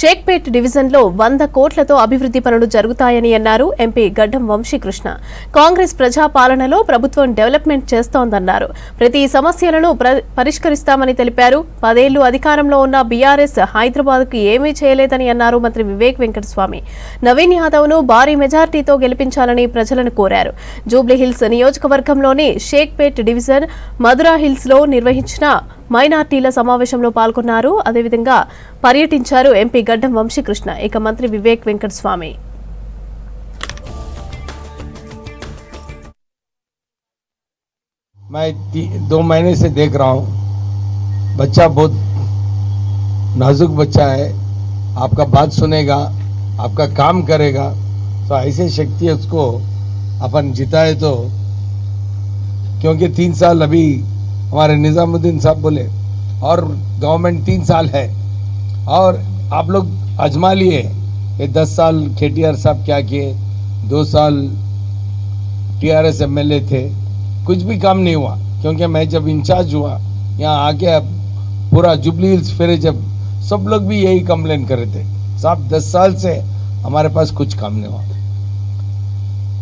షేక్పేట్ డివిజన్లో వంద కోట్లతో అభివృద్ధి పనులు జరుగుతాయని అన్నారు ఎంపీ గడ్డం వంశీకృష్ణ. కాంగ్రెస్ ప్రజాపాలనలో ప్రభుత్వం డెవలప్మెంట్ చేస్తోందన్నారు. ప్రతి సమస్యలను ప్ర- పరిష్కరిస్తామని తెలిపారు. పదేళ్ళు అధికారంలో ఉన్న బీఆర్ఎస్ హైదరాబాద్కు ఏమీ చేయలేదని అన్నారు మంత్రి వివేక్ వెంకటస్వామి. నవీన్ యాదవ్ను భారీ మెజార్టీతో గెలిపించాలని ప్రజలను కోరారు. జూబ్లీహిల్స్ నియోజకవర్గంలోని షేక్పేట్ డివిజన్ మధురా హిల్స్లో నిర్వహించిన మైనార్టీల సమావేశంలో పాల్గొన్నారు అదేవిధంగా పర్యటించారు ఎంపీ గడ్డం వంశీకృష్ణ ఇక మంత్రి వివేక్ వెంకటస్వామి मैं ती- दो महीने से देख रहा हूँ बच्चा बहुत नाजुक बच्चा है आपका बात सुनेगा आपका काम करेगा तो ऐसे शक्ति उसको अपन जिताए तो क्योंकि तीन साल अभी हमारे निजामुद्दीन साहब बोले, और गवर्नमेंट तीन साल है, और आप लोग आजमा लिए ये दस साल के साहब क्या किए? दो साल टीआरएस एमएलए थे। कुछ भी काम नहीं हुआ, क्योंकि मैं जब इंचार्ज हुआ, यहाँ आके अब पूरा जुबली हिल्स फिरे जब सब लोग भी यही कंप्लेन कर रहे थे। साहब, दस साल से हमारे पास कुछ काम नहीं हुआ।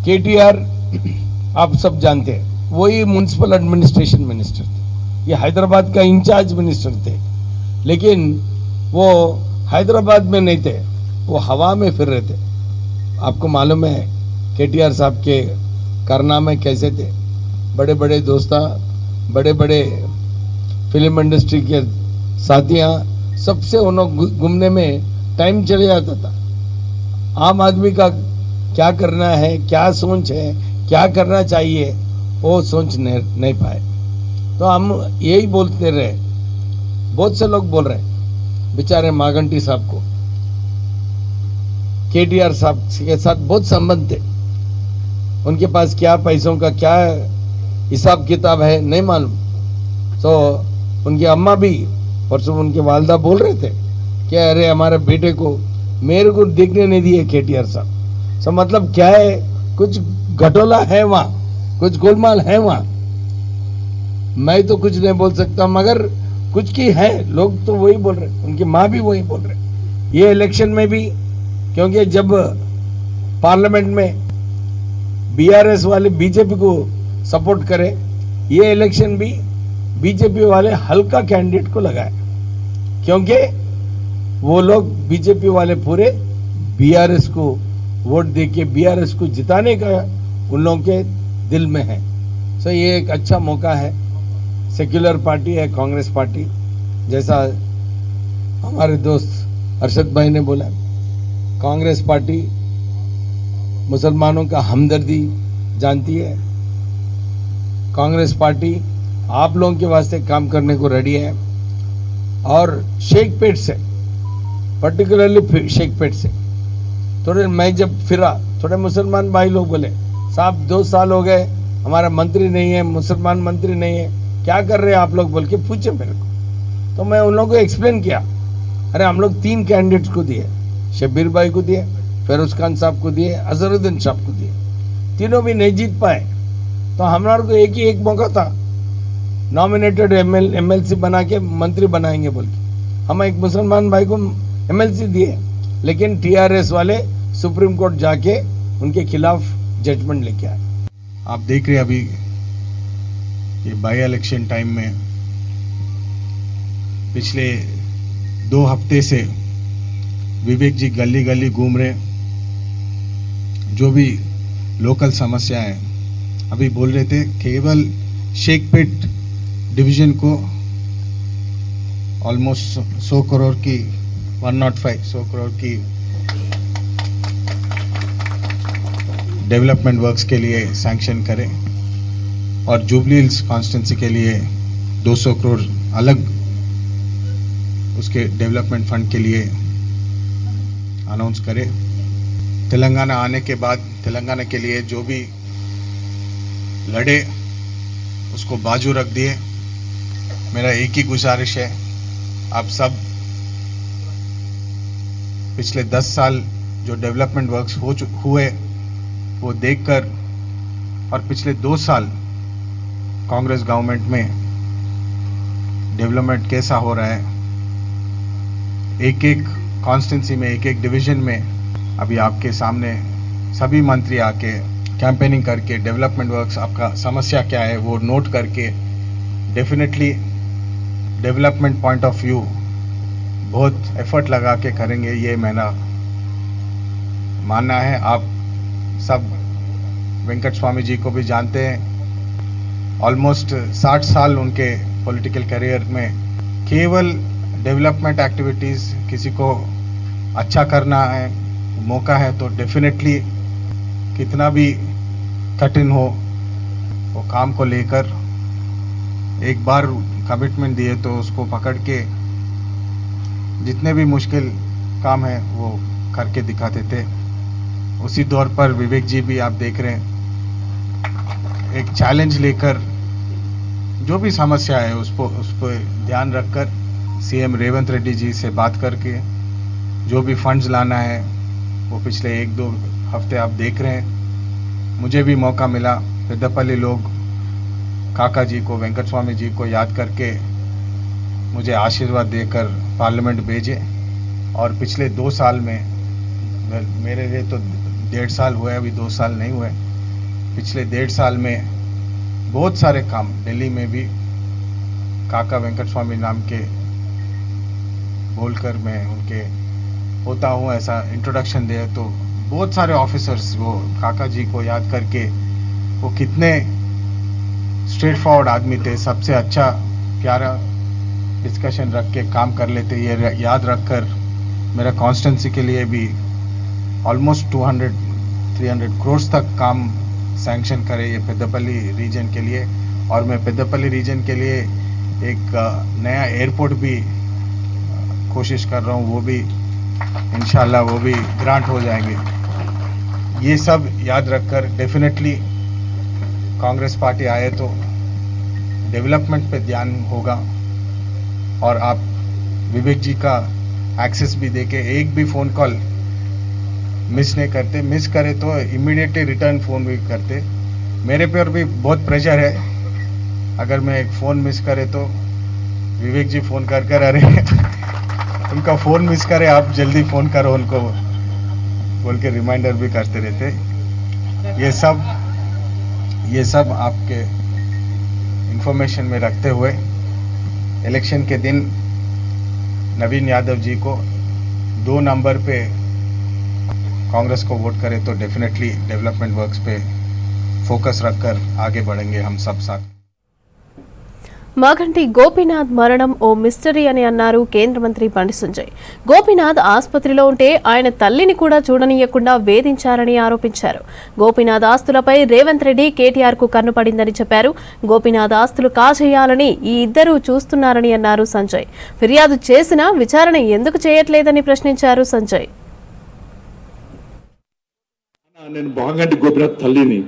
केटीआर, आप सब जानते हैं वही म्यूनसिपल एडमिनिस्ट्रेशन मिनिस्टर थे। ये हैदराबाद का इंचार्ज मिनिस्टर थे। लेकिन वो हैदराबाद में नहीं थे, वो हवा में फिर रहे थे। आपको मालूम है, केटीआर साहब के कारनामे कैसे थे? बड़े बड़े दोस्ता बड़े बड़े फ़िल्म इंडस्ट्री के साथियाँ, सबसे उन घूमने में टाइम चले जाता था। आम आदमी का क्या करना है, क्या सोच है, क्या करना चाहिए वो सोच नहीं, पाए। तो हम यही बोलते रहे। बहुत से लोग बोल रहे बेचारे मागंटी साहब को केटीआर साहब के साथ बहुत संबंध थे। उनके पास क्या पैसों का क्या हिसाब किताब है नहीं मालूम। तो उनकी अम्मा भी परसों उनके वालदा बोल रहे थे कि अरे हमारे बेटे को मेरे को देखने नहीं दिए केटीआर साहब। तो मतलब क्या है कुछ घटोला है वहाँ? कुछ गोलमाल है वहाँ। मैं तो कुछ नहीं बोल सकता, मगर कुछ की है। लोग तो वही बोल रहे, उनकी माँ भी वही बोल रहे। ये इलेक्शन में भी, क्योंकि जब पार्लियामेंट में बीआरएस वाले बीजेपी को सपोर्ट करे, ये इलेक्शन भी बीजेपी वाले हल्का कैंडिडेट को लगाए। क्योंकि वो लोग बीजेपी वाले पूरे बीआरएस को वोट दे के बीआरएस को जिताने का उन लोगों के दिल में है। सो ये एक अच्छा मौका है। सेक्युलर पार्टी है कांग्रेस पार्टी जैसा हमारे दोस्त अरशद भाई ने बोला कांग्रेस पार्टी मुसलमानों का हमदर्दी जानती है। कांग्रेस पार्टी आप लोगों के वास्ते काम करने को रेडी है। और शेखपेट से पर्टिकुलरली शेखपेट से थोड़े, मैं जब फिरा, थोड़े मुसलमान भाई लोग बोले साहब, दो साल हो गए, हमारा मंत्री नहीं है, मुसलमान मंत्री नहीं है। क्या कर रहे हैं आप लोग? बोल के पूछे मेरे को। तो मैं उन लोगों को एक्सप्लेन किया। अरे, हम लोग तीन कैंडिडेट्स को दिए। शब्बीर भाई को दिए, फेरोज खान साहब को दिए अजहरुद्दीन साहब को दिए। तीनों भी नहीं जीत पाए। तो हमारे को एक ही एक मौका था। नॉमिनेटेड एमएल एमएलसी बना के मंत्री बनाएँगे बोल के। हम एक मुसलमान भाई को एमएलसी दिए। लेकिन टीआरएस वाले सुप्रीम कोर्ट जाके उनके खिलाफ जजमेंट लेके आए। आप देख रहे अभी ये बाई इलेक्शन टाइम में पिछले दो हफ़्ते से विवेक जी गली गली घूम रहे जो भी लोकल समस्या है, अभी बोल रहे थे केवल शेखपेट डिवीज़न को ऑलमोस्ट सौ करोड़ की 105 सौ करोड़ की डेवलपमेंट वर्क्स के लिए सैंक्शन करें और जुबली हिल्स कॉन्स्टेंसी के लिए 200 करोड़ अलग उसके डेवलपमेंट फंड के लिए अनाउंस करें। तेलंगाना आने के बाद, तेलंगाना के लिए जो भी लड़े, उसको बाजू रख दिए। मेरा एक ही गुजारिश है, आप सब पिछले दस साल जो डेवलपमेंट वर्क्स हो हुए वो देखकर और पिछले दो साल कांग्रेस गवर्नमेंट में डेवलपमेंट कैसा हो रहा है एक एक कॉन्स्टेंसी में एक एक डिवीज़न में, अभी आपके सामने सभी मंत्री आके कैंपेनिंग करके डेवलपमेंट वर्क्स आपका समस्या क्या है, वो नोट करके definitely development point of view बहुत एफर्ट लगा के करेंगे, ये मेरा मानना है। आप सब वेंकट स्वामी जी को भी जानते हैं। ऑलमोस्ट 60 साल उनके पॉलिटिकल करियर में केवल डेवलपमेंट एक्टिविटीज़ किसी को अच्छा करना है, मौका है तो डेफिनेटली कितना भी कठिन हो, वो काम को लेकर एक बार कमिटमेंट दिए तो उसको पकड़ के जितने भी मुश्किल काम है, वो करके दिखाते थे। उसी दौर पर विवेक जी भी आप देख रहे हैं। एक चैलेंज लेकर जो भी समस्या है, उसको उस पर ध्यान रखकर सीएम रेवंत रेड्डी जी से बात करके जो भी फंड्स लाना है, वो पिछले एक दो हफ़्ते आप देख रहे हैं। मुझे भी मौका मिला पेद्दपल्ली लोग, काका जी को वेंकट स्वामी जी को याद करके मुझे आशीर्वाद देकर पार्लियामेंट भेजे। और पिछले दो साल में, मेरे लिए तो डेढ़ साल हुए, अभी दो साल नहीं हुए। पिछले डेढ़ साल में बहुत सारे काम दिल्ली में भी काका वेंकट स्वामी नाम के बोलकर मैं उनके होता हूँ, ऐसा इंट्रोडक्शन दे तो बहुत सारे ऑफिसर्स वो काका जी को याद करके वो कितने स्ट्रेट फॉरवर्ड आदमी थे, सबसे अच्छा प्यारा डिस्कशन रख के काम कर लेते, ये याद रखकर मेरा कॉन्स्टेंसी के लिए भी ऑलमोस्ट 200 300 करोड़ तक काम सैंक्शन करे ये पेद्दपल्ली रीजन के लिए। और मैं पेद्दपल्ली रीजन के लिए एक नया एयरपोर्ट भी कोशिश कर रहा हूँ, वो भी, इंशाल्लाह वो भी ग्रांट हो जाएँगे। ये सब याद रखकर डेफिनेटली कांग्रेस पार्टी आए तो डेवलपमेंट पे ध्यान होगा। और आप विवेक जी का एक्सेस भी देके एक भी फ़ोन कॉल मिस नहीं करते, मिस करे तो इमीडिएटली रिटर्न फ़ोन भी करते। मेरे पर भी बहुत प्रेशर है। अगर मैं एक फ़ोन मिस करे तो विवेक जी फ़ोन कर कर, अरे, उनका फ़ोन मिस करे, आप जल्दी फ़ोन करो उनको। बोल के रिमाइंडर भी करते रहते। ये सब ये सब आपके इंफॉर्मेशन में रखते हुए इलेक्शन के दिन नवीन यादव जी को दो नंबर पे कांग्रेस को वोट करें तो डेफिनेटली डेवलपमेंट वर्क्स पे फोकस रखकर आगे बढ़ेंगे हम सब साथ మాగంటి గోపీనాథ్ మరణం ఓ మిస్టరీ అని అన్నారు కేంద్ర మంత్రి బండి సంజయ్ గోపీనాథ్ ఆసుపత్రిలో ఉంటే ఆయన తల్లిని కూడా చూడనీయకుండా వేధించారని ఆరోపించారు గోపీనాథ్ ఆస్తులపై రేవంత్ రెడ్డి కేటీఆర్ కు కన్నుపడిందని చెప్పారు గోపీనాథ్ ఆస్తులు కాజేయాలని ఈ ఇద్దరూ చూస్తున్నారని అన్నారు సంజయ్ ఫిర్యాదు చేసినా విచారణ ఎందుకు చేయట్లేదని ప్రశ్నించారు సంజయ్ నేను మాగంటి గోపినాథ్ తల్లిని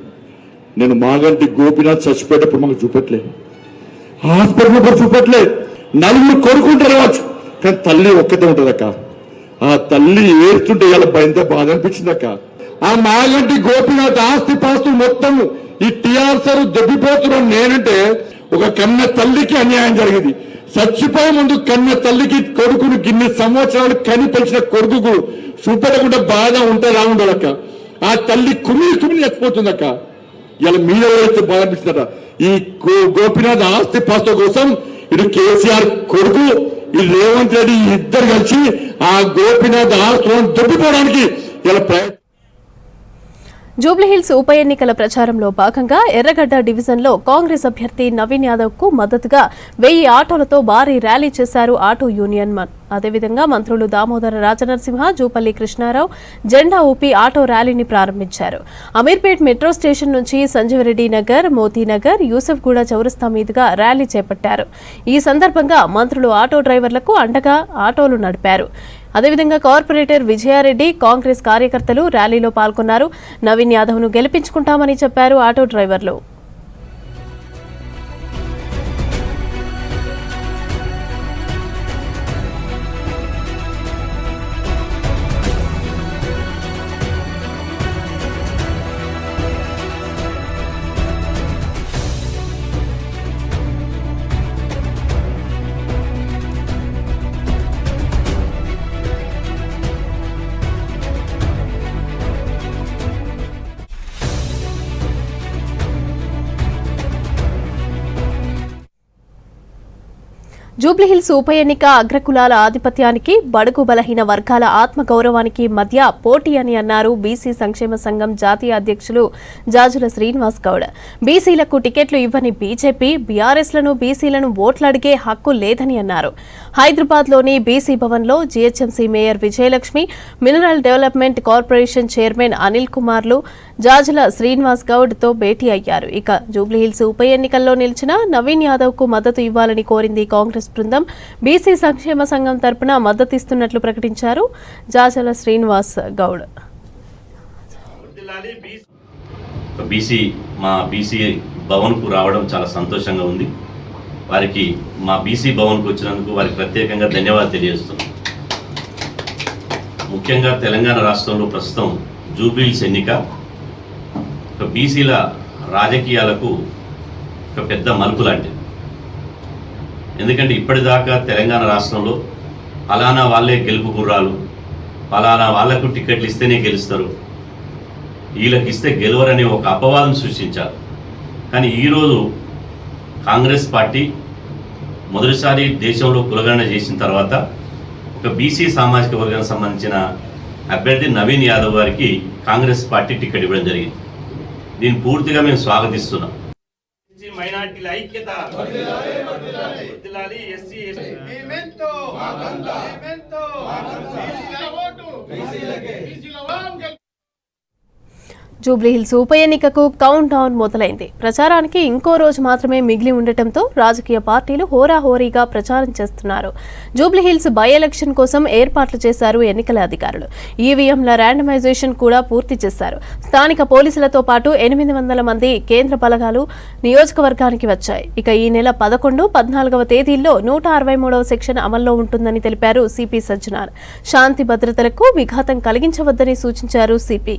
నేను మాగంటి గోపినాథ్ చచ్చిపోయేటప్పుడు మాకు చూపెట్టలే. హాస్పిటల్ కూడా చూపెట్టలే. నలుగురు కొనుక్కుంటారు కావచ్చు కానీ తల్లి ఒక్కతే ఉంటుంది అక్క. ఆ తల్లి ఏడుతుంటే ఇలా భయంతో బాధ అనిపించింది అక్క. ఆ మాగంటి గోపినాథ్ ఆస్తి పాస్తు మొత్తం ఈ టిఆర్సర్ దెబ్బిపోతున్నాం నేనంటే ఒక కన్న తల్లికి అన్యాయం జరిగింది. చచ్చిపోయే ముందు కన్న తల్లికి కొడుకును గిన్నె సంవత్సరాలు కనిపించిన కొడుకుకు చూపెట్టకుండా బాధ ఉంటే ఉండదక్క ఆ తల్లి కుమిలి కుమిలి చచ్చిపోతుందక్క. ఇలా మీద అయితే బాగా అనిపిస్తుందట ఈ గో- గోపినాథ్ ఆస్తి పాస్త కోసం ఇటు కేసీఆర్ కొడుకు ఈ రేవంత్ రెడ్డి ఈ ఇద్దరు కలిసి ఆ గోపినాథ్ ఆస్తులను దొబ్బిపోవడానికి ఇలా ప్రయత్నం జూబ్లీహిల్స్ ఉప ఎన్నికల ప్రచారంలో భాగంగా ఎర్రగడ్డ డివిజన్లో కాంగ్రెస్ అభ్యర్థి నవీన్ యాదవ్కు మద్దతుగా వెయ్యి ఆటోలతో భారీ ర్యాలీ చేశారు ఆటో యూనియన్ మన్ అదేవిధంగా మంత్రులు దామోదర రాజనరసింహ జూపల్లి కృష్ణారావు జెండా ఊపి ఆటో ర్యాలీని ప్రారంభించారు. అమీర్పేట్ మెట్రో స్టేషన్ నుంచి సంజీవరెడ్డి నగర్ మోతీనగర్ యూసఫ్గూడ చౌరస్తా మీదుగా ర్యాలీ చేపట్టారు. ఈ సందర్భంగా మంత్రులు ఆటో డ్రైవర్లకు అండగా ఆటోలు నడిపారు. అదేవిధంగా కార్పొరేటర్ విజయారెడ్డి కాంగ్రెస్ కార్యకర్తలు ర్యాలీలో పాల్గొన్నారు. నవీన్ యాదవ్ను గెలిపించుకుంటామని చెప్పారు ఆటో డ్రైవర్లు. జూబ్లీహిల్స్ ఉప ఎన్నిక అగ్రకులాల ఆధిపత్యానికి బడుగు బలహీన వర్గాల ఆత్మగౌరవానికి మధ్య పోటీ అని అన్నారు బీసీ సంక్షేమ సంఘం జాతీయ అధ్యక్షులు జాజుల శ్రీనివాస్ గౌడ్. బీసీలకు టికెట్లు ఇవ్వని బీజేపీ బీఆర్ఎస్లను బీసీలను ఓట్లడిగే హక్కు లేదని అన్నారు. హైదరాబాద్లోని బీసీ భవన్లో GHMC mayor Vijayalakshmi mineral development corporation chairman Anil కుమార్లు Jajula Srinivas గౌడ్తో భేటీ అయ్యారు. ఇక జూబ్లీహిల్స్ ఉప ఎన్నికల్లో నిలిచిన నవీన్ యాదవ్కు మద్దతు ఇవ్వాలని కోరింది కాంగ్రెస్ బృందం. బీసీ సంక్షేమ సంఘం తరపున మద్దతిస్తున్నట్లు ప్రకటించారు జాజల శ్రీనివాస్ గౌడ్. బీసీ మా బీసీ భవన్కు రావడం చాలా సంతోషంగా ఉంది. వారికి మా బీసీ భవన్కు వచ్చినందుకు వారికి ప్రత్యేకంగా ధన్యవాదాలు తెలియజేస్తున్నాం. ముఖ్యంగా తెలంగాణ రాష్ట్రంలో ప్రస్తుతం జూబ్లీహిల్స్ ఎన్నిక ఒక బీసీల రాజకీయాలకు ఒక పెద్ద మలుపు లాంటిది. ఎందుకంటే ఇప్పటిదాకా తెలంగాణ రాష్ట్రంలో ఫలానా వాళ్ళే గెలుపు గుర్రాలు ఫలానా వాళ్ళకు టికెట్లు ఇస్తేనే గెలుస్తారు. వీళ్ళకి ఇస్తే గెలవరనే ఒక అపవాదం సృష్టించారు. కానీ ఈరోజు కాంగ్రెస్ పార్టీ మొదటిసారి దేశంలో కులగణన చేసిన తర్వాత ఒక బీసీ సామాజిక వర్గానికి సంబంధించిన అభ్యర్థి నవీన్ యాదవ్ గారికి కాంగ్రెస్ పార్టీ టికెట్ ఇవ్వడం జరిగింది. దీన్ని పూర్తిగా మేము స్వాగతిస్తున్నాం ఎస్సీ మైనార్టీల ఐక్యత వర్ధిల్లాలి ఎస్సీ ఎస్టీ జూబ్లీహిల్స్ ఉప ఎన్నికకు కౌంట్ డౌన్ మొదలైంది. ప్రచారానికి ఇంకో రోజు మాత్రమే మిగిలి ఉండటంతో రాజకీయ పార్టీలు హోరాహోరీగా ప్రచారం చేస్తున్నారు. జూబ్లీహిల్స్ బై ఎలక్షన్ కోసం ఏర్పాట్లు చేశారు ఎన్నికల అధికారులు. ఈవీఎంల ర్యాండమైజేషన్ కూడా పూర్తి చేశారు. స్థానిక పోలీసులతో పాటు ఎనిమిది వందల మంది కేంద్ర బలగాలు నియోజకవర్గానికి వచ్చాయి. ఇక ఈ నెల పదకొండు పద్నాలుగవ తేదీల్లో నూట అరవై మూడవ సెక్షన్ అమల్లో ఉంటుందని తెలిపారు సిపి సజ్జనార్. శాంతి భద్రతలకు విఘాతం కలిగించవద్దని సూచించారు సిపి.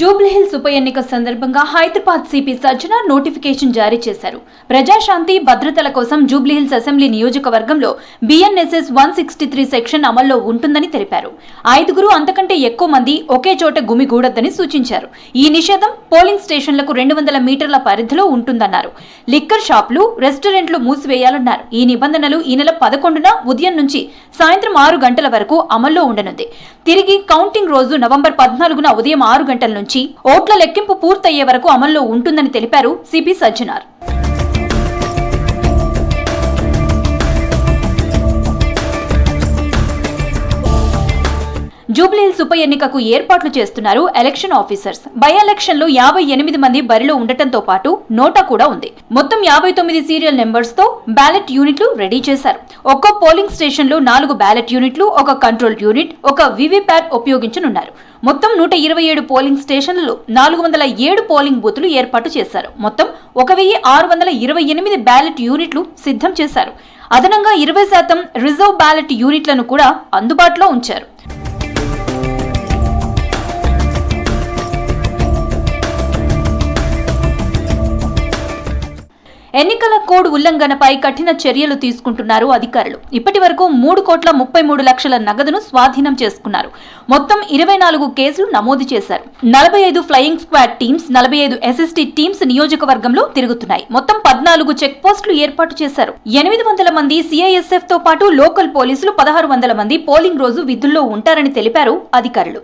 జూబ్లీహిల్స్ ఉప ఎన్నిక సందర్భంగా హైదరాబాద్ సిపి సజ్జన నోటిఫికేషన్ జారీ చేశారు. ప్రజాశాంతి భద్రతల కోసం జూబ్లీహిల్స్ అసెంబ్లీ నియోజకవర్గంలో BNSS one sixty three section అమల్లో ఉంటుందని తెలిపారు. ఐదుగురు అంతకంటే ఎక్కువ మంది ఒకే చోట గుమిగూడొద్దని సూచించారు. ఈ నిషేధం పోలింగ్ స్టేషన్లకు రెండు వందల మీటర్ల పరిధిలో ఉంటుందన్నారు. లిక్కర్ షాపులు రెస్టారెంట్లు మూసివేయాలన్నారు. ఈ నిబంధనలు ఈ నెల పదకొండున ఉదయం నుంచి సాయంత్రం ఆరు గంటల వరకు అమల్లో ఉండనుంది. తిరిగి కౌంటింగ్ రోజు నవంబర్ పద్నాలుగున ఉదయం ఆరు గంటల నుంచి ఓట్ల లెక్కింపు పూర్తయ్యే వరకు అమల్లో ఉంటుందని తెలిపారు సిపి సజ్జనార్. జూబ్లీహిల్స్ ఉప ఎన్నికకు ఏర్పాట్లు చేస్తున్నారు ఎలక్షన్ ఆఫీసర్స్. బై ఎలక్షన్లో యాభై ఎనిమిది మంది బరిలో ఉండటంతో పాటు నోటా కూడా ఉంది. మొత్తం యాభై తొమ్మిది సీరియల్ నెంబర్స్తో బ్యాలెట్ యూనిట్లు రెడీ చేశారు. ఒక్కో పోలింగ్ స్టేషన్లో నాలుగు బ్యాలెట్ యూనిట్లు ఒక కంట్రోల్ యూనిట్ ఒక వివిప్యాట్ ఉపయోగించనున్నారు. మొత్తం నూట ఇరవై ఏడు పోలింగ్ స్టేషన్లలో నాలుగు వందల ఏడు పోలింగ్ బూతులు ఏర్పాటు చేశారు. మొత్తం ఒక వెయ్యి ఆరు వందల ఇరవై ఎనిమిది బ్యాలెట్ యూనిట్లు సిద్ధం చేశారు. అదనంగా ఇరవై శాతం రిజర్వ్ బ్యాలెట్ యూనిట్లను కూడా అందుబాటులో ఉంచారు. ఎన్నికల కోడ్ ఉల్లంఘనపై కఠిన చర్యలు తీసుకుంటున్నారు అధికారులు. ఇప్పటి వరకు మూడు కోట్ల ముప్పై మూడు లక్షల నగదును స్వాధీనం చేసుకున్నారు. మొత్తం ఇరవై నాలుగు కేసులు నమోదు చేశారు. నలభై ఐదు ఫ్లయింగ్ స్క్వాడ్ టీమ్స్ నలభై ఐదు ఎస్ఎస్టీ టీమ్స్ నియోజకవర్గంలో తిరుగుతున్నాయి. మొత్తం పద్నాలుగు చెక్ పోస్టులు ఏర్పాటు చేశారు. ఎనిమిది వందల మంది సిఐఎస్ఎఫ్తో పాటు లోకల్ పోలీసులు పదహారు వందల మంది పోలింగ్ రోజు విధుల్లో ఉంటారని తెలిపారు అధికారులు.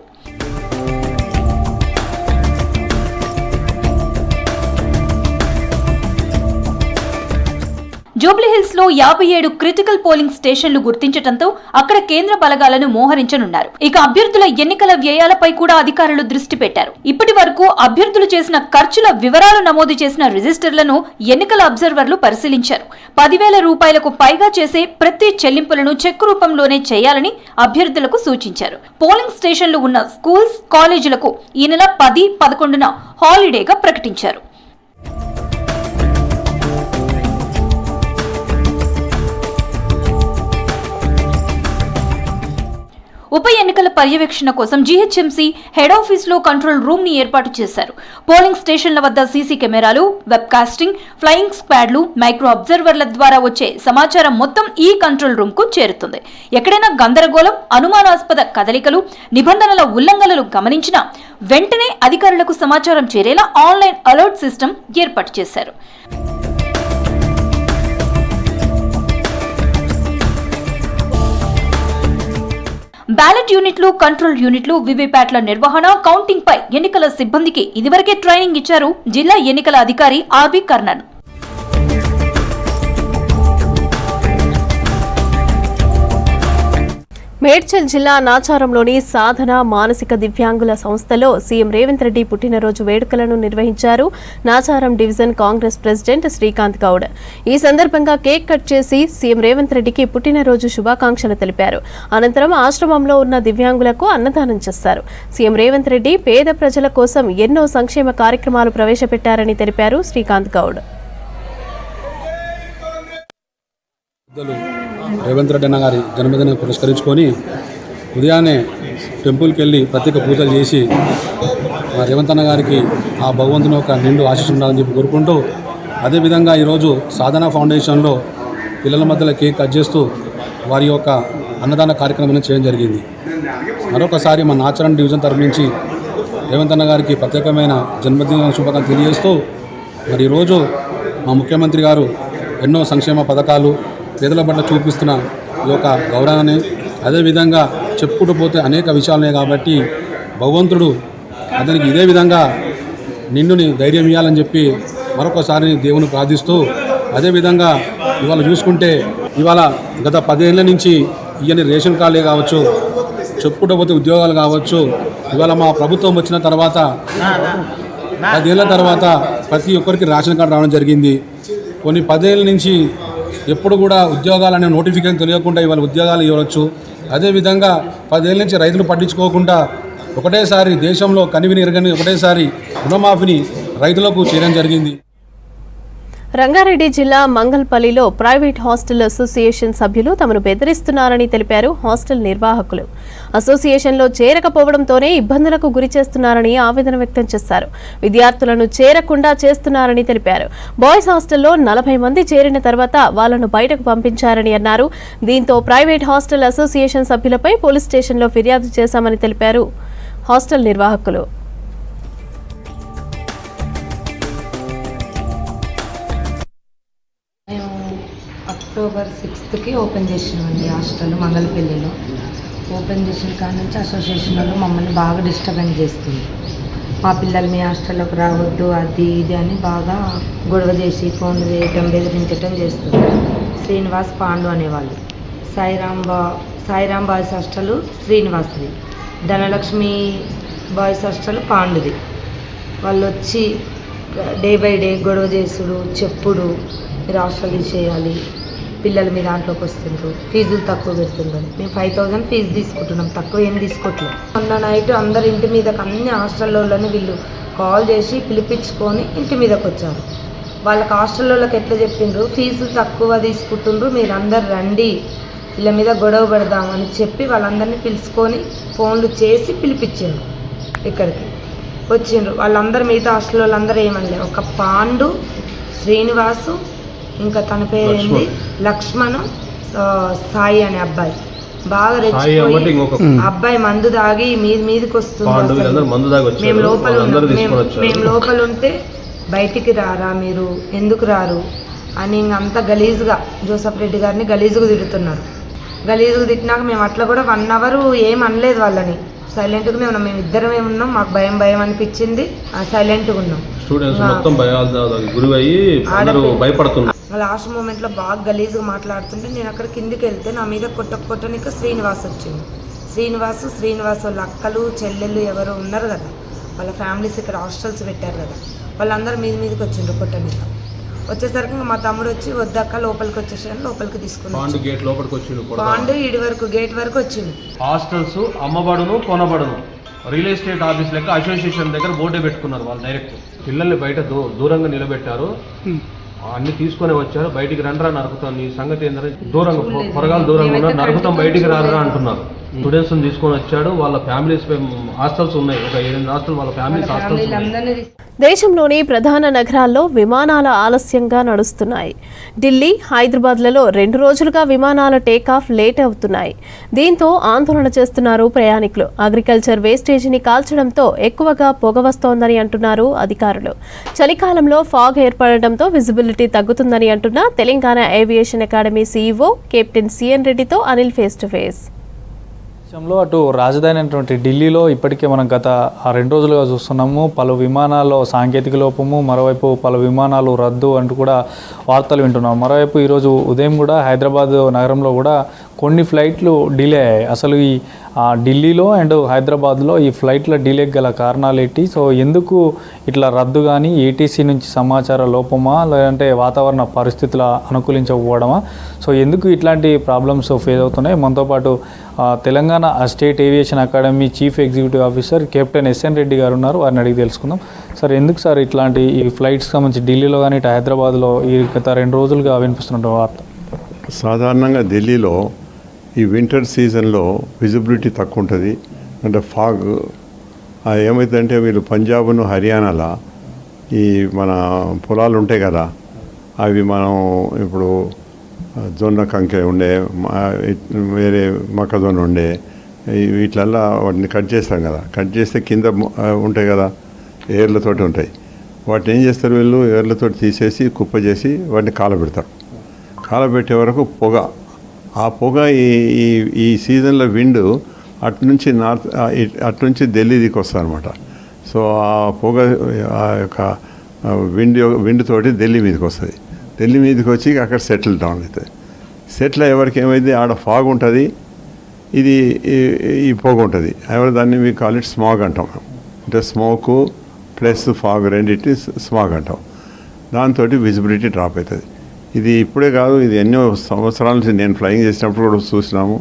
జూబ్లీహిల్స్లో యాభై ఏడు క్రిటికల్ పోలింగ్ స్టేషన్లు గుర్తించడంతో అక్కడ కేంద్ర బలగాలను మోహరించనున్నారు. ఇక అభ్యర్థుల ఎన్నికల వ్యయాలపై కూడా అధికారులు దృష్టి పెట్టారు. ఇప్పటి వరకు అభ్యర్థులు చేసిన ఖర్చుల వివరాలు నమోదు చేసిన రిజిస్టర్లను ఎన్నికల అబ్జర్వర్లు పరిశీలించారు. పదివేల రూపాయలకు పైగా చేసే ప్రతి చెల్లింపులను చెక్ రూపంలోనే చేయాలని అభ్యర్థులకు సూచించారు. పోలింగ్ స్టేషన్లు ఉన్న స్కూల్స్ కాలేజీలకు ఈ నెల పది పదకొండున హాలిడేగా ప్రకటించారు. ఉప ఎన్నికల పర్యవేక్షణ కోసం జీహెచ్ఎంసీ హెడ్ ఆఫీస్లో కంట్రోల్ రూమ్ని ఏర్పాటు చేశారు. పోలింగ్ స్టేషన్ల వద్ద CC cameras web casting flying squads micro అబ్జర్వర్ల ద్వారా వచ్చే సమాచారం మొత్తం ఈ కంట్రోల్ రూమ్కు చేరుతుంది. ఎక్కడైనా గందరగోళం అనుమానాస్పద కదలికలు నిబంధనల ఉల్లంఘనలు గమనించినా వెంటనే అధికారులకు సమాచారం చేరేలా ఆన్లైన్ అలర్ట్ సిస్టమ్ ఏర్పాటు చేశారు. బ్యాలెట్ యూనిట్లు కంట్రోల్ యూనిట్లు వివిప్యాట్ల నిర్వహణ కౌంటింగ్ పై ఎన్నికల సిబ్బందికి ఇదివరకే ట్రైనింగ్ ఇచ్చారు జిల్లా ఎన్నికల అధికారి ఆర్వి కర్ణన్. మేడ్చల్ జిల్లా నాచారంలోని సాధన మానసిక దివ్యాంగుల సంస్థలో సీఎం రేవంత్ రెడ్డి పుట్టినరోజు వేడుకలను నిర్వహించారు Nacharam division Congress president Srikanth Goud. ఈ సందర్భంగా కేక్ కట్ చేసి సీఎం రేవంత్ రెడ్డికి పుట్టినరోజు శుభాకాంక్షలు తెలిపారు. అనంతరం ఆశ్రమంలో ఉన్న దివ్యాంగులకు అన్నదానం చేశారు. సీఎం రేవంత్ రెడ్డి పేద ప్రజల కోసం ఎన్నో సంక్షేమ కార్యక్రమాలు ప్రవేశపెట్టారని తెలిపారు శ్రీకాంత్ గౌడ్. రేవంత్ రెడ్డి అన్న గారి జన్మదిన పురస్కరించుకొని ఉదయాన్నే టెంపుల్కి వెళ్ళి ప్రత్యేక పూజలు చేసి మా రేవంత్ అన్న గారికి ఆ భగవంతుని ఒక నిండు ఆశిస్తుండాలని చెప్పి కోరుకుంటూ అదేవిధంగా ఈరోజు సాధన ఫౌండేషన్లో పిల్లల మధ్యలో కేక్ కట్ చేస్తూ వారి యొక్క అన్నదాన కార్యక్రమం చేయడం జరిగింది. మరొకసారి మన ఆచరణ డివిజన్ తరఫు నుంచి రేవంత్ అన్న గారికి ప్రత్యేకమైన జన్మదిన శుభాకాంక్షలు తెలియజేస్తూ మరి ఈరోజు మా ముఖ్యమంత్రి గారు ఎన్నో సంక్షేమ పథకాలు పేదల పట్ల చూపిస్తున్న ఈ యొక్క గౌరవాన్ని అదేవిధంగా చెప్పుకుంటూ పోతే అనేక విషయాలున్నాయి కాబట్టి భగవంతుడు అతనికి ఇదే విధంగా నిన్నుని ధైర్యం ఇవ్వాలని చెప్పి మరొకసారి దేవుని ప్రార్థిస్తూ అదేవిధంగా ఇవాళ చూసుకుంటే ఇవాళ గత పదేళ్ళ నుంచి ఇవన్నీ రేషన్ కార్డులే కావచ్చు చెప్పుకుంటూ పోతే ఉద్యోగాలు కావచ్చు ఇవాళ మా ప్రభుత్వం వచ్చిన తర్వాత పదేళ్ళ తర్వాత ప్రతి ఒక్కరికి రేషన్ కార్డు రావడం జరిగింది. కొన్ని పదేళ్ళ నుంచి ఎప్పుడు కూడా ఉద్యోగాలు అనే నోటిఫికేషన్ తెలియకుండా ఇవాళ ఉద్యోగాలు ఇవ్వచ్చు అదేవిధంగా పదేళ్ళ నుంచి రైతులు పట్టించుకోకుండా ఒకటేసారి దేశంలో కనివిని ఎరగని ఒకటేసారి రుణమాఫీని రైతులకు చేయడం జరిగింది. రంగారెడ్డి జిల్లా మంగల్పల్లిలో ప్రైవేట్ హాస్టల్ అసోసియేషన్ సభ్యులు తమను బెదిరిస్తున్నారని తెలిపారు హాస్టల్ నిర్వాహకులు. అసోసియేషన్లో చేరకపోవడంతోనే ఇబ్బందులకు గురి చేస్తున్నారని ఆవేదన వ్యక్తం చేశారు. విద్యార్థులను చేరకుండా చేస్తున్నారని తెలిపారు. బాయ్స్ హాస్టల్లో నలభై మంది చేరిన తర్వాత వాళ్ళను బయటకు పంపించారని అన్నారు. దీంతో ప్రైవేట్ హాస్టల్ అసోసియేషన్ సభ్యులపై పోలీస్ స్టేషన్లో ఫిర్యాదు చేశామని తెలిపారు హాస్టల్ నిర్వాహకులు. అక్టోబర్ సిక్స్త్కి ఓపెన్ చేసినామండి హాస్టల్ మంగళపల్లిలో. ఓపెన్ చేసిన కాడ నుంచి అసోసియేషన్ వాళ్ళు మమ్మల్ని బాగా డిస్టర్బెన్స్ చేస్తుంది. మా పిల్లలు మీ హాస్టల్లోకి రావద్దు అది ఇది అని బాగా గొడవ చేసి ఫోన్ చేయటం బెదిరించటం చేస్తుంది. శ్రీనివాస్ పాండు అనేవాళ్ళు. సాయిరాం బా సాయిరాం బాయ్స్ హాస్టల్ శ్రీనివాస్ది. ధనలక్ష్మి బాయ్స్ హాస్టల్ పాండుది. వాళ్ళు వచ్చి డే బై డే గొడవ చేసుడు చెప్పుడు మీరు హాస్టల్ చేయాలి పిల్లలు మీ దాంట్లోకి వస్తుండ్రు. ఫీజులు తక్కువ పెడుతుండ్రు. మేము ఫైవ్ థౌజండ్ ఫీజు తీసుకుంటున్నాం. తక్కువ ఏం తీసుకోవట్లేదు మొన్న నైట్ అందరు ఇంటి మీదకి అన్ని హాస్టల్లోనే వీళ్ళు కాల్ చేసి పిలిపించుకొని ఇంటి మీదకి వచ్చారు. వాళ్ళకి హాస్టల్లోకి ఎట్లా చెప్పిండ్రు? ఫీజులు తక్కువ తీసుకుంటుండ్రు. మీరు అందరు రండి. వీళ్ళ మీద గొడవ అని చెప్పి వాళ్ళందరినీ పిలుచుకొని ఫోన్లు చేసి పిలిపించిండ్రు ఇక్కడికి. వచ్చిండ్రు. వాళ్ళందరూ మిగతా హాస్టల్ వాళ్ళందరూ ఏమనలే. ఒక పాండు శ్రీనివాసు ఇంకా తన పేరు ఏంది లక్ష్మణ్ సాయి అనే అబ్బాయి. బాగా రెచ్చిపోయి అబ్బాయి మందు తాగి మీది మీదకి వస్తుంది అసలు. మేము లోపల. మేము- మేము లోపల ఉంటే బయటికి రారా మీరు? ఎందుకు రారు? అని ఇంక అంత గలీజ్గా జోసఫ్ రెడ్డి గారిని గలీజ్గా తిడుతున్నారు. గలీజ్గా తిట్టినాక మేము అట్లా కూడా వన్ అవర్ ఏం అనలేదు వాళ్ళని. సైలెంట్గానే ఉన్నాం. మేము ఇద్దరమే ఉన్నాం. మాకు భయం భయం అనిపించింది. సైలెంట్గా ఉన్నాం. స్టూడెంట్స్ మొత్తం గురయ్యి అందరూ భయపడుతున్నారు. లాస్ట్ మూమెంట్లో బాగా గలీజ్గా మాట్లాడుతుంటే నేను అక్కడ కిందికి వెళ్తే నా మీద కొట్ట కొట్టనిక శ్రీనివాస్ వచ్చింది శ్రీనివాస్ శ్రీనివాస్ వాళ్ళ అక్కలు చెల్లెళ్ళు ఎవరో ఉన్నారు కదా. వాళ్ళ ఫ్యామిలీస్ ఇక్కడ హాస్టల్స్ పెట్టారు కదా. వాళ్ళందరూ మీద మీదకి వచ్చిండ్రు కొట్టనిక వచ్చేసరికి మా తమ్ముడు వచ్చి వద్దక్క లోపలికి వచ్చేసాను లోపలికి తీసుకుని పాండు వచ్చాడు. గేట్ లోపలికి వచ్చిండు పాండు ఇడి వరకు గేట్ వరకు వచ్చింది హాస్టల్స్ అమ్మబడును కొనబడును. రియల్ ఎస్టేట్ ఆఫీస్ లెక్క అసోసియేషన్ దగ్గర బోర్డే పెట్టుకున్నారు వాళ్ళు డైరెక్ట్. పిల్లల్ని బయట దూ దూరంగా నిలబెట్టారు. అన్ని తీసుకొని వచ్చారు. బయటికి రండ్రా నరుకుతాం. నీ సంగతి ఏంటంటే దూరంగా పొరగాలు దూరంగా ఉన్నారు. నరుకుతాం బయటికి రారా అంటున్నారు. స్టూడెంట్స్ తీసుకొని వచ్చాడు. వాళ్ళ ఫ్యామిలీస్ హాస్టల్స్ ఉన్నాయి. ఒక ఏడెనిమిది హాస్టల్ వాళ్ళ ఫ్యామిలీస్ హాస్టల్స్ దేశంలోని ప్రధాన నగరాల్లో విమానాల ఆలస్యంగా నడుస్తున్నాయి. ఢిల్లీ హైదరాబాద్లలో రెండు రోజులుగా విమానాల టేకాఫ్ లేట్ అవుతున్నాయి. దీంతో ఆందోళన చేస్తున్నారు ప్రయాణికులు. అగ్రికల్చర్ వేస్టేజీని కాల్చడంతో ఎక్కువగా పొగ వస్తోందని అంటున్నారు అధికారులు. చలికాలంలో ఫాగ్ ఏర్పడడంతో విజిబిలిటీ తగ్గుతుందని అంటున్న Telangana aviation academy CEO captain CN రెడ్డితో అనిల్ ఫేస్ టు ఫేస్. దేశంలో అటు రాజధాని అయినటువంటి ఢిల్లీలో ఇప్పటికే మనం గత రెండు రోజులుగా చూస్తున్నాము. పలు విమానాల్లో సాంకేతిక లోపము మరోవైపు పలు విమానాలు రద్దు అంటూ కూడా వార్తలు వింటున్నాం. మరోవైపు ఈరోజు ఉదయం కూడా హైదరాబాద్ నగరంలో కూడా కొన్ని ఫ్లైట్లు డిలే అయ్యాయి. అసలు ఈ ఢిల్లీలో అండ్ హైదరాబాద్లో ఈ ఫ్లైట్ల డిలే గల కారణాలు ఏంటి? సో ఎందుకు ఇట్లా రద్దు కానీ ఏటీసీ నుంచి సమాచార లోపమా? లేదంటే వాతావరణ పరిస్థితుల అనుకూలించకపోవడమా? సో ఎందుకు ఇట్లాంటి ప్రాబ్లమ్స్ ఫేస్ అవుతున్నాయి? మనతో పాటు Telangana state aviation academy chief executive officer captain SN Reddy garu ఉన్నారు. వారిని అడిగి తెలుసుకుందాం. సార్ ఎందుకు సార్ ఇట్లాంటి ఈ ఫ్లైట్స్ సంబంధించి ఢిల్లీలో కానీ ఇటు హైదరాబాద్లో ఈ గత రెండు రోజులుగా వినిపిస్తున్న వార్త? సాధారణంగా ఢిల్లీలో ఈ వింటర్ సీజన్లో విజిబిలిటీ తక్కువ ఉంటుంది అంటే ఫాగ్ ఏమవుతుందంటే వీళ్ళు పంజాబ్ను హర్యానాలో ఈ మన పొలాలు ఉంటాయి కదా అవి మనం ఇప్పుడు జొన్న కంకె ఉండే వేరే మొక్కజొన్న ఉండే వీటిలల్లా వాటిని కట్ చేస్తాం కదా. కట్ చేస్తే కింద ఉంటాయి కదా ఏర్లతోటి ఉంటాయి. వాటిని ఏం చేస్తారు వీళ్ళు? ఏర్లతోటి తీసేసి కుప్ప చేసి వాటిని కాలబెడతారు. కాలబెట్టే వరకు పొగ ఆ పొగ ఈ ఈ ఈ సీజన్లో విండ్ అటు నుంచి నార్త్ అటు నుంచి ఢిల్లీ దిక్కు అనమాట సో ఆ పొగ ఆ యొక్క విండ్ విండ్ తోటి ఢిల్లీ మీదకి వస్తుంది. ఢిల్లీ మీదకి వచ్చి అక్కడ సెటిల్ డౌన్ అవుతుంది. సెటిల్ ఎవరికి ఏమైంది? ఆడ ఫాగ్ ఉంటుంది. ఇది ఈ- ఈ పొగ ఉంటుంది. ఎవరు దాన్ని మీ కాల్ ఇట్ స్మాగ్ అంటాం అంటే స్మోకు ప్లస్ ఫాగ్ రెండింటి స్మాగ్ అంటాం. దాంతో విజిబిలిటీ డ్రాప్ అవుతుంది. ఇది ఇప్పుడే కాదు ఇది ఎన్నో సంవత్సరాల నుంచి నేను ఫ్లయింగ్ చేసినప్పుడు కూడా చూసినాము.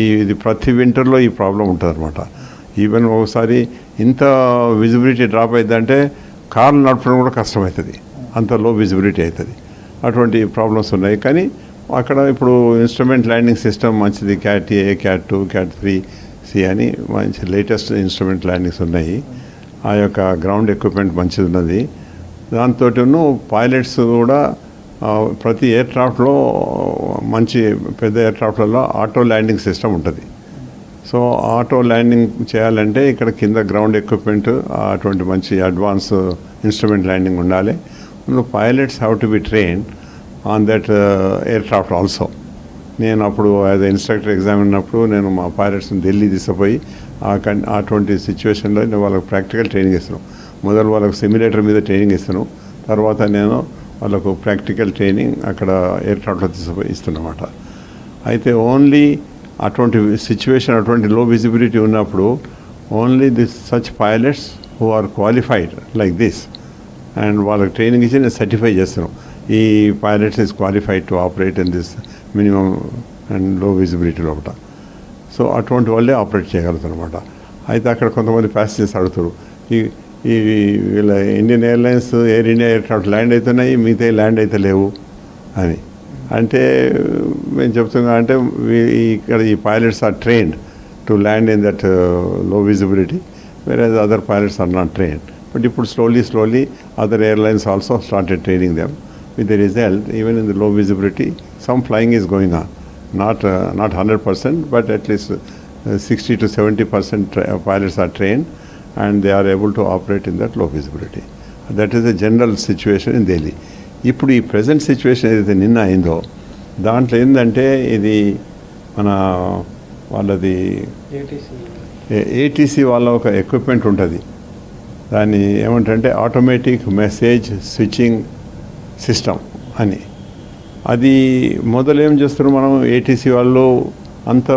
ఈ ఇది ప్రతి వింటర్లో ఈ ప్రాబ్లం ఉంటుంది అనమాట ఈవెన్ ఒకసారి ఇంత విజిబిలిటీ డ్రాప్ అవుతుందంటే కార్లు నడపడం కూడా కష్టమవుతుంది అంత లో విజిబిలిటీ అవుతుంది అటువంటి ప్రాబ్లమ్స్ ఉన్నాయి. కానీ అక్కడ ఇప్పుడు ఇన్స్ట్రుమెంట్ ల్యాండింగ్ సిస్టమ్ మంచిది. Cat A cat two cat three C అని మంచి లేటెస్ట్ ఇన్స్ట్రుమెంట్ ల్యాండింగ్స్ ఉన్నాయి. ఆ యొక్క గ్రౌండ్ ఎక్విప్మెంట్ మంచిది ఉన్నది. దాంతో పైలట్స్ కూడా ప్రతి ఎయిర్క్రాఫ్ట్లో మంచి పెద్ద ఎయిర్క్రాఫ్ట్లలో ఆటో ల్యాండింగ్ సిస్టమ్ ఉంటుంది. సో ఆటో ల్యాండింగ్ చేయాలంటే ఇక్కడ కింద గ్రౌండ్ ఎక్విప్మెంట్ అటువంటి మంచి అడ్వాన్స్ ఇన్స్ట్రుమెంట్ ల్యాండింగ్ ఉండాలి. Pilots have to be train on that aircraft also. నేను అప్పుడు యాజ్ ఇన్స్ట్రక్టర్ ఎగ్జామ్ ఉన్నప్పుడు నేను మా పైలట్స్ని ఢిల్లీ తీసుకుపోయి ఆ కన్ అటువంటి సిచ్యువేషన్లో నేను వాళ్ళకి ప్రాక్టికల్ ట్రైనింగ్ ఇస్తాను మొదలు వాళ్ళకు సిమ్యులేటర్ మీద ట్రైనింగ్ ఇస్తాను తర్వాత నేను వాళ్ళకు ప్రాక్టికల్ ట్రైనింగ్ అక్కడ ఎయిర్ తీసుకుపోయి ఇస్తున్నమాట. అయితే ఓన్లీ అటువంటి సిచ్యువేషన్ అటువంటి లో విజిబిలిటీ ఉన్నప్పుడు only this such pilots who are qualified like this and వాళ్ళకి ట్రైనింగ్ ఇచ్చి నేను సర్టిఫై చేస్తున్నాం. ఈ pilots is qualified to operate in this minimum అండ్లో visibility లోపల. సో అటువంటి వాళ్ళే ఆపరేట్ చేయగలుగుతారు అనమాట అయితే అక్కడ కొంతమంది ప్యాసింజర్స్ అడుగుతారు. ఈ ఈ వీళ్ళ Indian airlines Air India aircraft land అవుతున్నాయి మిగతా ల్యాండ్ అయితే లేవు అని. అంటే మేము చెప్తున్నా అంటే ఇక్కడ ఈ pilots are trained to land in దట్లో visibility వేరే other pilots are not trained but ఇప్పుడు slowly slowly other airlines also started training them with the result even in the low visibility some flying is going on not not hundred percent but at least sixty to seventy percent pilots are trained and they are able to operate in that low visibility. That is the general situation in Delhi. ఇప్పుడు ఈ present situation ఏదైతే నిన్న అయిందో దాంట్లో ఏంటంటే ఇది మన వాళ్ళది ఏటీసీ వాళ్ళ ఒక ఎక్విప్మెంట్ ఉంటుంది దాన్ని ఏమంటే ఆటోమేటిక్ మెసేజ్ స్విచ్చింగ్ సిస్టమ్ అని అది మొదలు ఏం చేస్తారు మనం ఏటీసీ వాళ్ళు అంత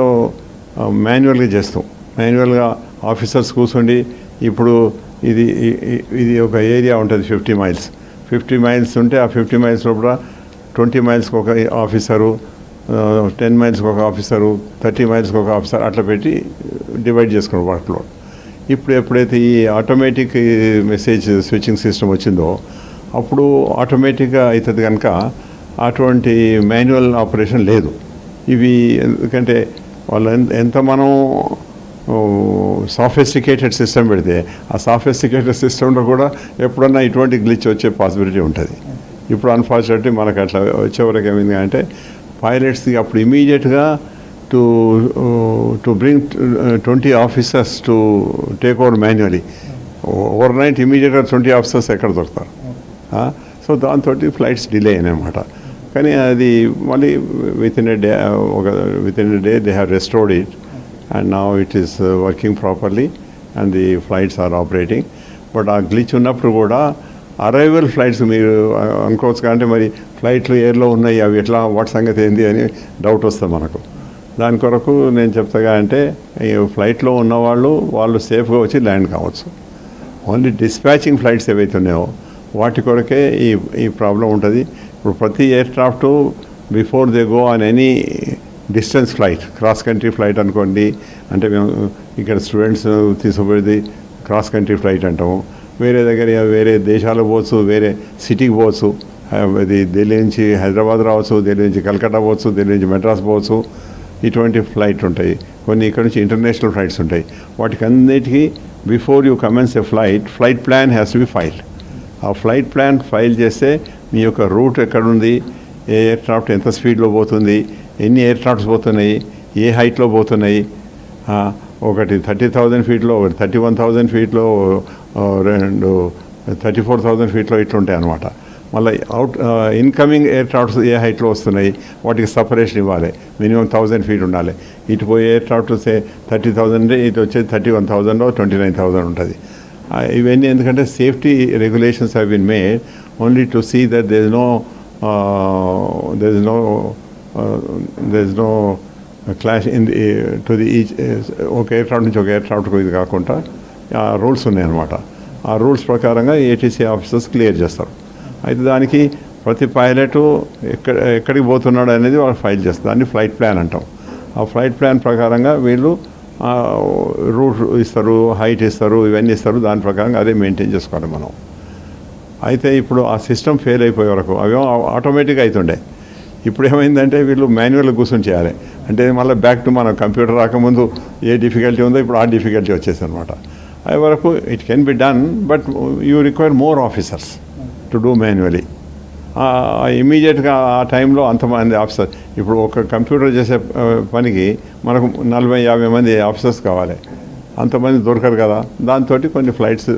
మాన్యువల్గా చేస్తాం మాన్యువల్గా ఆఫీసర్స్ కూర్చోండి ఇప్పుడు ఇది ఇది ఒక ఏరియా ఉంటుంది ఫిఫ్టీ మైల్స్. ఫిఫ్టీ మైల్స్ ఉంటే ఆ ఫిఫ్టీ మైల్స్ లోపల ట్వంటీ మైల్స్కి ఒక ఆఫీసరు టెన్ మైల్స్కి ఒక ఆఫీసరు థర్టీ మైల్స్కి ఒక ఆఫీసర్ అట్లా పెట్టి డివైడ్ చేసుకున్నారు వర్క్లో. ఇప్పుడు ఎప్పుడైతే ఈ ఆటోమేటిక్ మెసేజ్ స్విచ్చింగ్ సిస్టమ్ వచ్చిందో అప్పుడు ఆటోమేటిక్గా అవుతుంది కనుక అటువంటి మాన్యువల్ ఆపరేషన్ లేదు. ఇవి ఎందుకంటే వాళ్ళు ఎంత మనం సాఫిస్టికేటెడ్ సిస్టమ్ పెడితే ఆ సాఫిస్టికేటెడ్ సిస్టంలో కూడా ఎప్పుడన్నా ఇటువంటి గ్లిచ్ వచ్చే పాసిబిలిటీ ఉంటుంది. ఇప్పుడు అన్ఫార్చునేట్లీ మనకు అట్లా వచ్చేవరకు ఏమైంది అంటే పైలట్స్కి అప్పుడు ఇమీడియట్గా to to bring twenty officers to take over manually overnight ఇమీడియట్గా ట్వంటీ ఆఫీసర్స్ ఎక్కడ దొరుకుతారు? సో దాంతో ఫ్లైట్స్ డిలే అయినాయన్నమాట కానీ అది మళ్ళీ విత్ ఇన్ ఎ డే ఒక within a day they have restored it and నా it is working properly and the flights are operating but ఆ గ్లిచ్ ఉన్నప్పుడు కూడా అరైవల్ ఫ్లైట్స్ మీరు అనుకోవచ్చు అంటే మరి ఫ్లైట్లు ఎయిర్లో ఉన్నాయి అవి ఎట్లా వాటి సంగతి ఏంది అని డౌట్ వస్తుంది మనకు. దాని కొరకు నేను చెప్తాగా అంటే ఫ్లైట్లో ఉన్నవాళ్ళు వాళ్ళు సేఫ్గా వచ్చి ల్యాండ్ కావచ్చు. ఓన్లీ డిస్పాచింగ్ ఫ్లైట్స్ ఏవైతే ఉన్నాయో వాటి కొరకే ఈ ఈ ప్రాబ్లం ఉంటుంది. ఇప్పుడు ప్రతి aircraft before they go on any distance flight cross country flight అనుకోండి. అంటే మేము ఇక్కడ స్టూడెంట్స్ తీసుకుపోయేది క్రాస్ కంట్రీ ఫ్లైట్ అంటాము. వేరే దగ్గర వేరే దేశాలకు పోవచ్చు వేరే సిటీకి పోవచ్చు. అది ఢిల్లీ నుంచి హైదరాబాద్ రావచ్చు ఢిల్లీ నుంచి కలకత్తా పోవచ్చు ఢిల్లీ నుంచి మెడ్రాస్ పోవచ్చు. ఇటువంటి ఫ్లైట్ ఉంటాయి. కొన్ని ఇక్కడ నుంచి ఇంటర్నేషనల్ ఫ్లైట్స్ ఉంటాయి. వాటికి అన్నిటికీ before you commence a flight flight plan has to be file ఆ ఫ్లైట్ ప్లాన్ ఫైల్ చేస్తే మీ యొక్క రూట్ ఎక్కడుంది? ఏ ఎయిర్ క్రాఫ్ట్ ఎంత స్పీడ్లో పోతుంది ఎన్ని ఎయిర్ క్రాఫ్ట్స్ పోతున్నాయి ఏ హైట్లో పోతున్నాయి ఒకటి థర్టీ థౌజండ్ ఫీట్లో ఒకటి థర్టీ వన్ థౌజండ్ ఫీట్లో రెండు థర్టీ ఫోర్ థౌజండ్ ఫీట్లో ఇట్లుంటాయి అనమాట మళ్ళీ అవుట్ ఇన్కమింగ్ ఎయిర్ క్రాఫ్ట్స్ ఏ హైట్లో వస్తున్నాయి వాటికి సపరేషన్ ఇవ్వాలి. మినిమం థౌజండ్ ఫీట్ ఉండాలి. ఇటు పోయే ఎయిర్ క్రాఫ్ట్ వస్తే థర్టీ థౌజండ్ ఇటు వచ్చేది thirty one thousand twenty nine thousand ఉంటుంది. ఇవన్నీ ఎందుకంటే safety regulations have been made only to see that there no there is no there is no clash in the to the each ఒక aircraft నుంచి ఒక ఎయిర్క్రాఫ్ట్కు ఇది కాకుండా ఆ రూల్స్ ఉన్నాయన్నమాట ఆ రూల్స్ ప్రకారంగా ఏటీసీ ఆఫీసర్స్ క్లియర్ చేస్తారు. అయితే దానికి ప్రతి పైలట్ ఎక్కడ ఎక్కడికి పోతున్నాడు అనేది వాళ్ళు ఫైల్ చేస్తారు. దాన్ని ఫ్లైట్ ప్లాన్ అంటాం. ఆ ఫ్లైట్ ప్లాన్ ప్రకారంగా వీళ్ళు రూట్ ఇస్తారు హైట్ ఇస్తారు ఇవన్నీ ఇస్తారు. దాని ప్రకారంగా అదే మెయింటైన్ చేసుకోవాలి మనం. అయితే ఇప్పుడు ఆ సిస్టమ్ ఫెయిల్ అయిపోయే వరకు అవేమో ఆటోమేటిక్గా అవుతుండే ఇప్పుడు ఏమైందంటే వీళ్ళు మాన్యువల్ కూర్చొని చేయాలి. అంటే మళ్ళీ బ్యాక్ టు మన కంప్యూటర్ రాకముందు ఏ డిఫికల్టీ ఉందో ఇప్పుడు ఆ డిఫికల్టీ వచ్చేసి అనమాట అది వరకు it can be done but you require more officers to do manually. ఇమీడియట్గా ఆ టైంలో అంతమంది ఆఫీసర్ ఇప్పుడు ఒక కంప్యూటర్ చేసే పనికి మనకు నలభై యాభై మంది ఆఫీసర్స్ కావాలి. అంతమంది దొరకరు కదా. దాంతో కొన్ని flights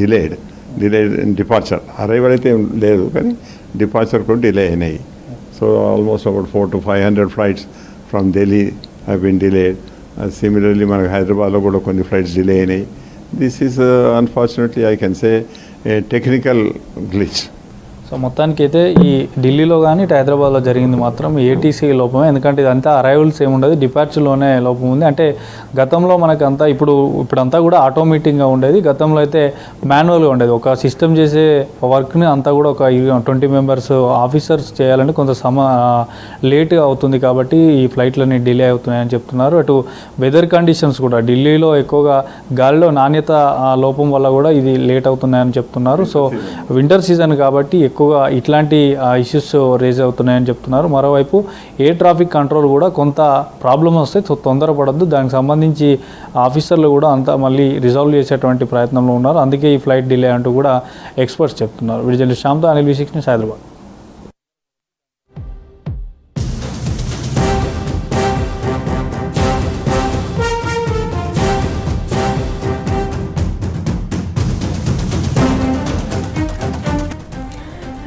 delayed. Delay departure. Arrival అయితే ఏం లేదు కానీ డిపార్చర్ కూడా డిలే అయినాయి. So almost about four to five hundred flights from Delhi have been delayed similarly మనకు హైదరాబాద్లో కూడా కొన్ని ఫ్లైట్స్ డిలే అయినాయి. This is unfortunately I can say a technical glitch so మొత్తానికి అయితే ఈ ఢిల్లీలో కానీ ఇటు హైదరాబాద్లో జరిగింది మాత్రం ఏటీసీ లోపమే. ఎందుకంటే ఇదంతా అరైవల్స్ ఏముండదు డిపార్చర్లోనే లోపం ఉంది. అంటే గతంలో మనకు అంతా ఇప్పుడు ఇప్పుడంతా కూడా ఆటోమేటిక్గా ఉండేది. గతంలో అయితే మాన్యువల్గా ఉండేది. ఒక సిస్టమ్ చేసే వర్క్ని అంతా కూడా ఒక ట్వంటీ మెంబర్స్ ఆఫీసర్స్ చేయాలంటే కొంత సమ లేట్గా అవుతుంది కాబట్టి ఈ ఫ్లైట్లన్నీ డిలే అవుతున్నాయని చెప్తున్నారు. అటు వెదర్ కండిషన్స్ కూడా ఢిల్లీలో ఎక్కువగా గాలిలో నాణ్యత లోపం వల్ల కూడా ఇది లేట్ అవుతున్నాయని చెప్తున్నారు. సో వింటర్ సీజన్ కాబట్టి ఎక్కువగా ఇట్లాంటి ఇష్యూస్ రేజ్ అవుతున్నాయని చెప్తున్నారు. మరోవైపు ఏ ట్రాఫిక్ కంట్రోల్ కూడా కొంత ప్రాబ్లం వస్తే తొ- తొందరపడద్దు. దానికి సంబంధించి ఆఫీసర్లు కూడా అంతా మళ్ళీ రిజాల్వ్ చేసేటువంటి ప్రయత్నంలో ఉన్నారు. అందుకే ఈ ఫ్లైట్ డిలే అంటూ కూడా ఎక్స్పర్ట్స్ చెప్తున్నారు. విడుదల శ్యామ్తో అనిల్ వి సిక్స్ హైదరాబాద్.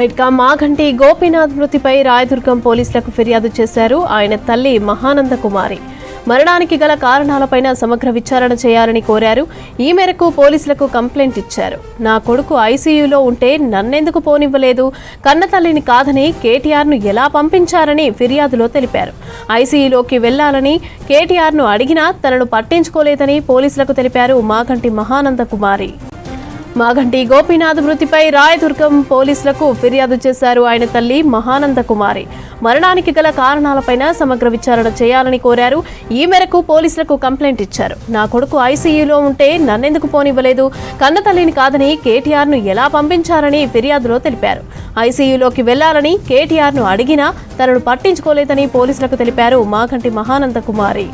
ఇక మాఘంటి గోపీనాథ్ మృతిపై రాయదుర్గం పోలీసులకు ఫిర్యాదు చేశారు ఆయన తల్లి మహానంద కుమారి మరణానికి గల కారణాలపైన సమగ్ర విచారణ చేయాలని కోరారు. ఈ మేరకు పోలీసులకు కంప్లైంట్ ఇచ్చారు. నా కొడుకు ఐసీయూలో ఉంటే నన్నెందుకు పోనివ్వలేదు? కన్న తల్లిని కాదని కేటీఆర్ను ఎలా పంపించారని ఫిర్యాదులో తెలిపారు. ఐసీయూలోకి వెళ్ళాలని కేటీఆర్ను అడిగినా తనను పట్టించుకోలేదని పోలీసులకు తెలిపారు మాగంటి మహానంద కుమారి మాగంటి గోపీనాథ్ మృతిపై రాయదుర్గం పోలీసులకు ఫిర్యాదు చేశారు ఆయన తల్లి మహానంద కుమారి. మరణానికి గల కారణాలపైన సమగ్ర విచారణ చేయాలని కోరారు. ఈ మేరకు పోలీసులకు కంప్లైంట్ ఇచ్చారు. నా కొడుకు ఐసీయూలో ఉంటే నన్నెందుకు పోనివ్వలేదు? కన్న తల్లిని కాదని కేటీఆర్ను ఎలా పంపించారని ఫిర్యాదులో తెలిపారు. ఐసీయూలోకి వెళ్ళాలని కేటీఆర్ను అడిగినా తనను పట్టించుకోలేదని పోలీసులకు తెలిపారు మాగంటి మహానంద కుమారి.